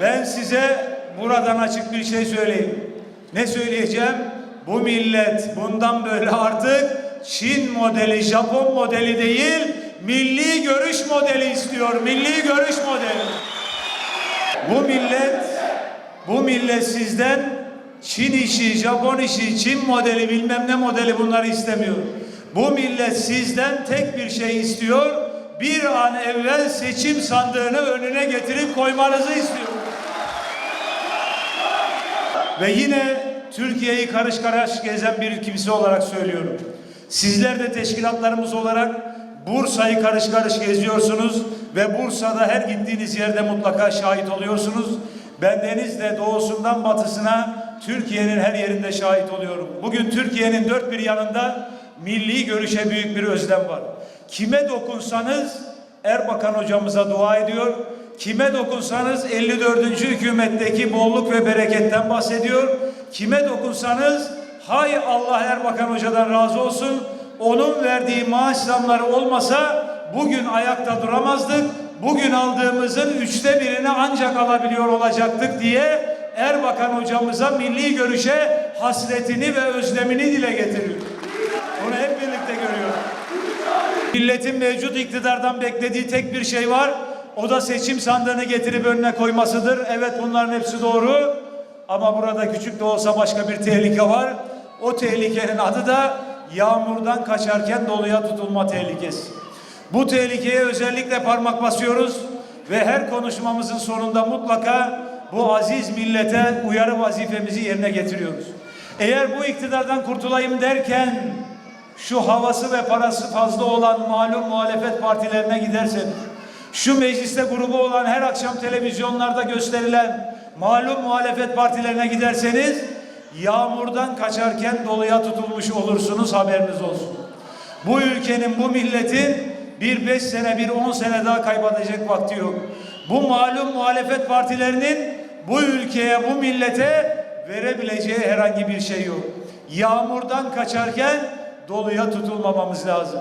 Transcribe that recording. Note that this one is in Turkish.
Ben size buradan açık bir şey söyleyeyim. Ne söyleyeceğim? Bu millet bundan böyle artık Çin modeli, Japon modeli değil, milli görüş modeli istiyor. Milli görüş modeli. Bu millet, bu millet sizden Çin işi, Japon işi, Çin modeli, bilmem ne modeli bunları istemiyor. Bu millet sizden tek bir şey istiyor. Bir an evvel seçim sandığını önüne getirip koymanızı istiyor. Ve yine Türkiye'yi karış karış gezen bir kimse olarak söylüyorum. Sizler de teşkilatlarımız olarak Bursa'yı karış karış geziyorsunuz ve Bursa'da her gittiğiniz yerde mutlaka şahit oluyorsunuz. Ben denizde doğusundan batısına Türkiye'nin her yerinde şahit oluyorum. Bugün Türkiye'nin dört bir yanında milli görüşe büyük bir özlem var. Kime dokunsanız Erbakan hocamıza dua ediyor. Kime dokunsanız 54. hükümetteki bolluk ve bereketten bahsediyor. Kime dokunsanız hay Allah Erbakan hocadan razı olsun. Onun verdiği maaş zamları olmasa bugün ayakta duramazdık. Bugün aldığımızın üçte birini ancak alabiliyor olacaktık diye Erbakan hocamıza milli görüşe hasretini ve özlemini dile getiriyor. Milletin mevcut iktidardan beklediği tek bir şey var. O da seçim sandığını getirip önüne koymasıdır. Evet bunların hepsi doğru. Ama burada küçük de olsa başka bir tehlike var. O tehlikenin adı da yağmurdan kaçarken doluya tutulma tehlikesi. Bu tehlikeye özellikle parmak basıyoruz ve her konuşmamızın sonunda mutlaka bu aziz millete uyarı vazifemizi yerine getiriyoruz. Eğer bu iktidardan kurtulayım derken şu havası ve parası fazla olan malum muhalefet partilerine giderseniz, şu mecliste grubu olan her akşam televizyonlarda gösterilen malum muhalefet partilerine giderseniz, yağmurdan kaçarken doluya tutulmuş olursunuz haberiniz olsun. Bu ülkenin, bu milletin bir beş sene, bir on sene daha kaybedecek vakti yok. Bu malum muhalefet partilerinin bu ülkeye, bu millete verebileceği herhangi bir şey yok. Yağmurdan kaçarken doluya tutulmamamız lazım.